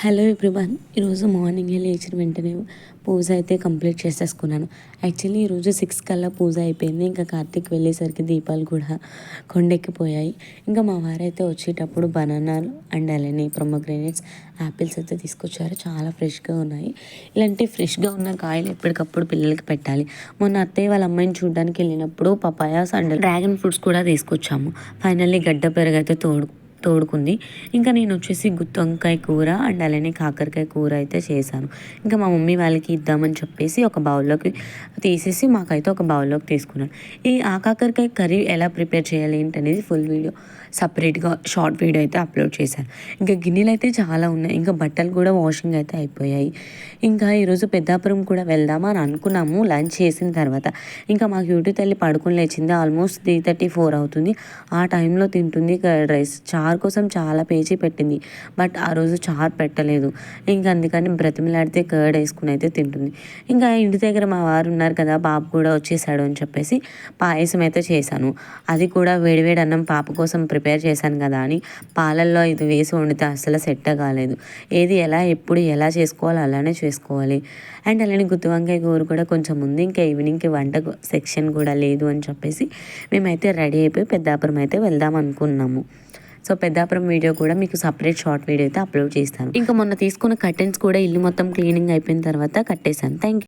Hello everyone ఈరోజు morning లేచిన వెంటనే పూజ అయితే కంప్లీట్ చేసేసుకున్నాను. యాక్చువల్లీ ఈరోజు సిక్స్ కల్లా పూజ అయిపోయింది. ఇంకా కార్తీక్ వెళ్ళేసరికి దీపాలు కూడా కొండెక్కిపోయాయి. ఇంకా మా వారైతే వచ్చేటప్పుడు బనానాలు అండ్ అలానే ప్రొమోగ్రానేట్స్ యాపిల్స్ అయితే తీసుకొచ్చారు. చాలా ఫ్రెష్గా ఉన్నాయి. ఇలాంటి ఫ్రెష్గా ఉన్న కాయలు ఎప్పటికప్పుడు పిల్లలకి పెట్టాలి. మొన్న అత్తయ్య వాళ్ళ అమ్మాయిని చూడడానికి వెళ్ళినప్పుడు పపాయాస్ అండ్ డ్రాగన్ ఫ్రూట్స్ కూడా తీసుకొచ్చాము. ఫైనల్లీ గడ్డ పెరుగైతే తోడు తోడుకుంది. ఇంకా నేను వచ్చేసి గుత్తి వంకాయ కూర అండ్ అలానే కాకరకాయ కూర అయితే చేశాను. ఇంకా మా మమ్మీ వాళ్ళకి ఇద్దామని చెప్పేసి ఒక బౌల్లోకి తీసేసి మాకైతే ఒక బౌల్లోకి తీసుకున్నాను. ఈ ఆ కాకరకాయ కర్రీ ఎలా ప్రిపేర్ చేయాలి ఏంటనేది ఫుల్ వీడియో. సపరేట్గా షార్ట్ వీడియో అయితే అప్లోడ్ చేశాను. ఇంకా గిన్నెలు అయితే చాలా ఉన్నాయి. ఇంకా బట్టలు కూడా వాషింగ్ అయితే అయిపోయాయి. ఇంకా ఈరోజు పెద్దాపురం కూడా వెళ్దామా అని అనుకున్నాము. లంచ్ చేసిన తర్వాత. ఇంకా మాకు యూట్యూబ్ తల్లి పడుకుని లేచింది. ఆల్మోస్ట్ త్రీ థర్టీ ఫోర్ అవుతుంది. ఆ టైంలో తింటుంది. కర్డ్ రైస్ చార్ కోసం చాలా పేజీ పెట్టింది. బట్ ఆ రోజు చార్ పెట్టలేదు. ఇంకా అందుకని బ్రతిమలాడితే కర్డ్ వేసుకుని అయితే తింటుంది. ఇంకా ఇంటి దగ్గర మా వారు ఉన్నారు కదా బాబు కూడా వచ్చేసాడు అని చెప్పేసి పాయసం అయితే చేశాను. అది కూడా వేడివేడి అన్నం పాప కోసం ప్రిపేర్ చేశాను కదా అని పాలల్లో ఇది వేసి వండితే అసలు సెట్ కాలేదు. ఏది ఎలా ఎప్పుడు ఎలా చేసుకోవాలో అలానే చేసుకోవాలి. అండ్ అలానే గుత్తి వంకాయ కూర కూడా కొంచెం ఉంది. ఇంకా ఈవినింగ్కి వంట సెక్షన్ కూడా లేదు అని చెప్పేసి మేమైతే రెడీ అయిపోయి పెద్దాపురం అయితే వెళ్దాం అనుకున్నాము. సో పెద్దాపురం వీడియో కూడా మీకు సపరేట్ షార్ట్ వీడియో అయితే అప్లోడ్ చేస్తాను. ఇంకా మొన్న తీసుకున్న కర్టెన్స్ కూడా ఇల్లు మొత్తం క్లీనింగ్ అయిపోయిన తర్వాత కట్టేశాను. థ్యాంక్